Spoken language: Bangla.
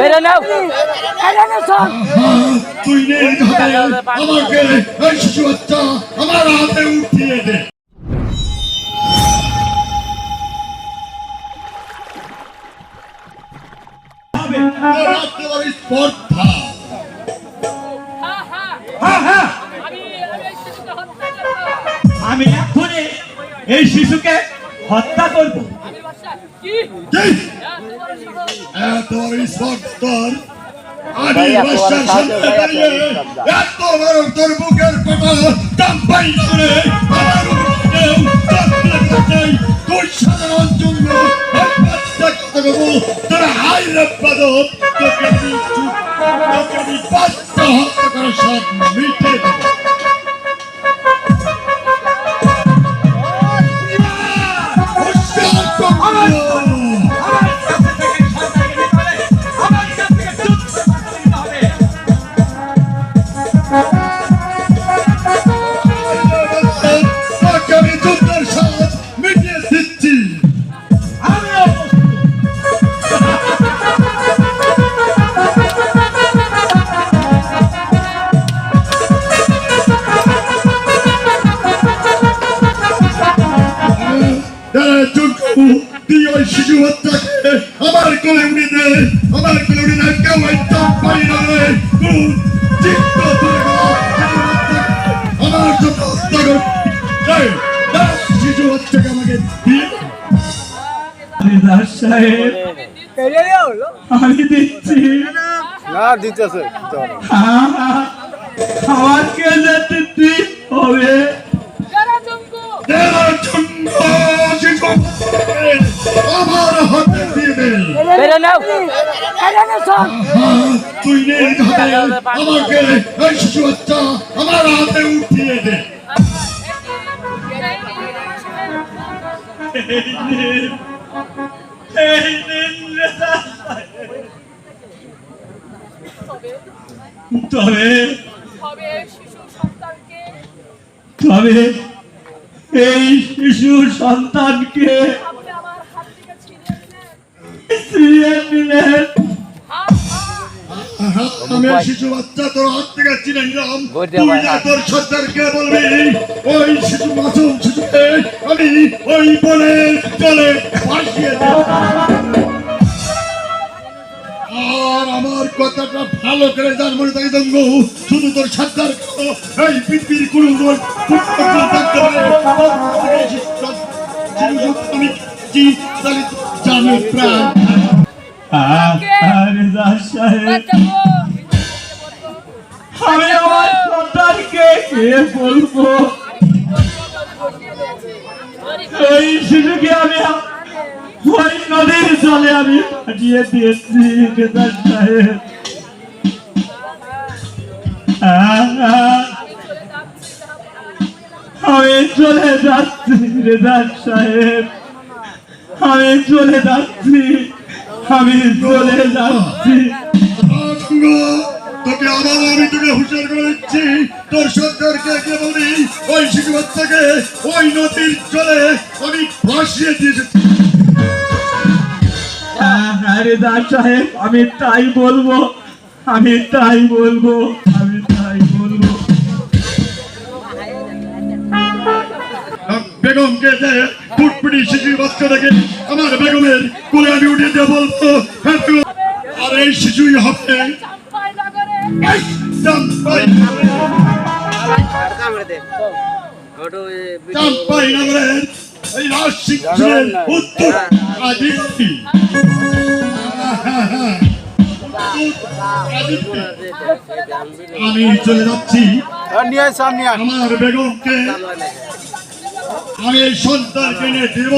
বেরো নাও। তুই নির্ঘাতে আমাকে এই শিশু বাচ্চা আমার হাতে উঠিয়ে দে। স্পর্ধা। আমি এখনই এই শিশুকে হত্যা করব। বড় স্পর্ধর আমি বাসার সামনে দাঁড়িয়ে এত বড় তোর বুকের কথা করে আমার তুই সাধারণ জন্য এক বাচ্চা কথা দেবো তোর হাই রে তোকে আমি তোকে আমি বাচ্চা হত্যা করে সব মিটে দেবো। তুই ওই শিশু বাচ্চাকে আমার কোলে উড়ে দে আমার কোলে উড়ে দে কেউ ওই চাপ পাই না রে। কোন চিত্ত তুলে আমার জন্য হত্যা কর শিশু বাচ্চাকে আমাকে দিয়ে সাহেব। আমি দিচ্ছি। না দিতেছে হ্যাঁ, হ্যাঁ, যেতে হবে? নাও। তুই নির্ঘাতে আমাকে এই শিশু আমার হাতে উঠিয়ে দে। এই নিন, এই নিন হরিদাস সাহেব। তবে হবে শিশু সন্তানকে তবে এই শিশু সন্তানকে আপনি আমার হাত থেকে ছিনিয়ে নিলেন ছিনিয়ে নিলেন হাত হাত আমি শিশু বাচ্চা তোর হাত থেকে চিনে নিলাম। তুই না তোর সর্দারকে বলবি? ওই শিশু মাসুম শিশুকে আমি ওই বনে জলে ভাসিয়ে আর আমার কথাটা ভালো করে জান মনে তাই দঙ্গ শুধু তোর সর্দার এই পৃথিবীর কোনো আমি জানি জানে প্রাণ। আমি আমার সন্তানকে কে বলব? এই শিশুকে আমি আমি পাঠিয়ে দিয়েছি আমি চলে যাচ্ছি হরিদাস সাহেব আমি চলে যাচ্ছি। আমি চলে যাচ্ছি। তোকে আবার আমি তোকে হুঁশিয়ার করে দিচ্ছি। তোর সরকারকে কে বলি ওই শিশু বাচ্চাকে ওই নদীর জলে আমি ভাসিয়ে দিয়েছি আরে দাস সাহেব আমি তাই বলব আমি তাই বলব আমি বেগমকে শিশু বাচ্চাটাকে আমার বেগমের কোলে আমি উঠে দিয়ে বলব হ্যাঁ, আর এই শিশুই হবে চাম্পাই এই উত্তর আদিত্য আমি চলে যাচ্ছি নিয়ে আমার বেগমকে আমি এই সন্তানকে নিয়ে দেব